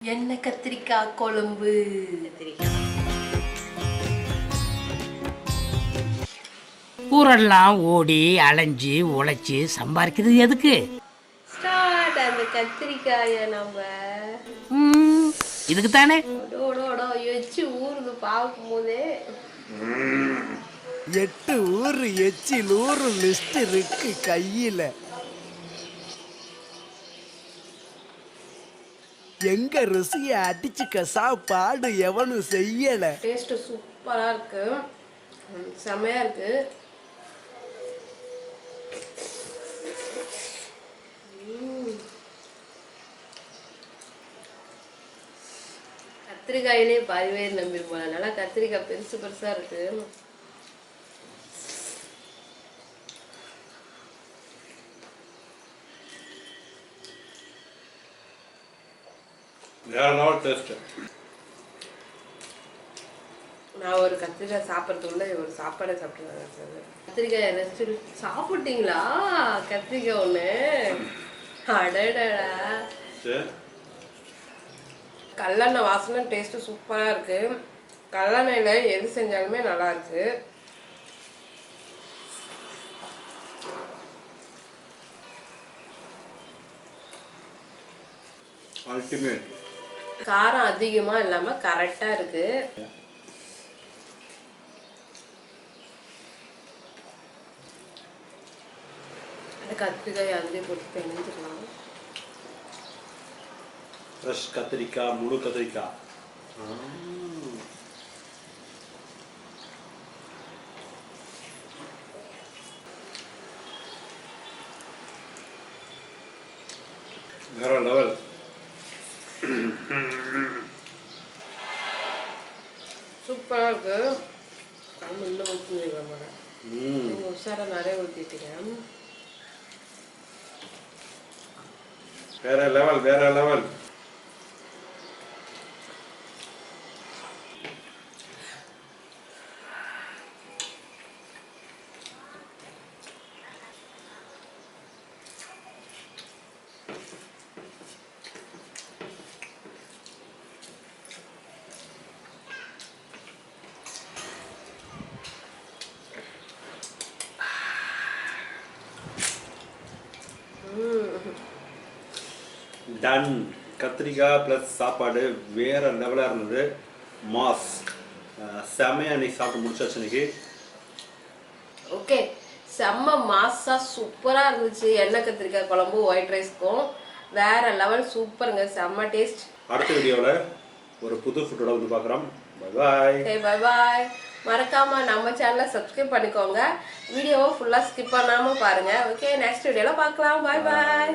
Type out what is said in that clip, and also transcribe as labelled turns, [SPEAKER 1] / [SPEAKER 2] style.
[SPEAKER 1] எண்ணெய் கத்திரிக்காய் குழம்பு. கத்திரிக்காய்
[SPEAKER 2] ஊரெல்லாம் ஓடி அலைஞ்சு உழைச்சி சம்பாதிக்கிறது எதுக்கு?
[SPEAKER 1] ஸ்டார்ட் அந்த கத்திரிக்காயை நம்ம.
[SPEAKER 2] ம், இதுக்கு தானே
[SPEAKER 1] ஓடோடோடோ வச்சு ஊருக்கு பார்க்கும் போதே
[SPEAKER 3] எட்டு ஊரு எச்சில் ஊரு லிஸ்ட் இருக்கு கையில. எங்க ருசிய அடிச்சுக்க சாப்பாடு எவனும் செய்யல.
[SPEAKER 1] டேஸ்ட் சூப்பரா இருக்கு. செமையா இருக்கு. கத்திரிக்காயிலே பாதி பேர் நம்பிருப்பாங்க அதனால கத்திரிக்காய் பெருசு பெருசா இருக்கு.
[SPEAKER 4] வேற லெவல் டேஸ்ட்
[SPEAKER 1] நான் ஒரு கத்திரிக்காய் சாப்பிட்றதுக்குள்ள ஒரு சாப்பாடை சாப்பிட்டுருவாங்க சார். கத்திரிக்காய் ரெஸ்ட் சாப்பிட்டீங்களா? கத்திரிக்காய் ஒன்று அடடடா. கல்லெண்ணெய் வாசனை டேஸ்ட்டு சூப்பராக இருக்கு. கல்லெண்ணெயில் எது செஞ்சாலுமே நல்லா இருக்கு.
[SPEAKER 4] அல்டிமேட்
[SPEAKER 1] காரம் அதிகமாக இல்லாமல் கரெக்டாக இருக்கு. கத்திரிக்காய் அதுலேயே போட்டு பிணைஞ்சிடலாம்
[SPEAKER 4] ஃப்ரெஷ் கத்திரிக்காய் முழு கத்திரிக்காய். வேற லெவல்
[SPEAKER 1] சூப்பராக இருக்கு நம்ம. இன்னும் ஊற்றி
[SPEAKER 4] ம்.
[SPEAKER 1] நீங்கள் உஷாரா நிறைய ஊற்றிட்டீங்க
[SPEAKER 4] வேற லெவல் வேற லெவல் டன் கத்திரிக்காய் ப்ளஸ் சாப்பாடு வேற லெவலாக இருந்தது. மாஸ் அஹ் செமையா இன்னைக்கு சாப்பிட்டு முடிச்சாச்சு இன்னைக்கு.
[SPEAKER 1] ஓகே செம்ம மாசா சூப்பரா இருந்துச்சு. எண்ணெய் கத்திரிக்காய் குழம்பு ஒயிட் ரைஸ்க்கும் வேற லெவல் சூப்பருங்க. செம்ம டேஸ்ட்
[SPEAKER 4] அடுத்த வீடியோவில் ஒரு புது ஃபுட்டோட வந்து பார்க்குறோம். பாய்
[SPEAKER 1] ஓகே பை பாய் மறக்காம நம்ம சேனலை சப்ஸ்கிரைப் பண்ணிக்கோங்க. வீடியோவை ஃபுல்லாக ஸ்கிப் பண்ணாம பாருங்க. ஓகே நெக்ஸ்ட் வீடியோல பார்க்கலாம். பாய் பாய்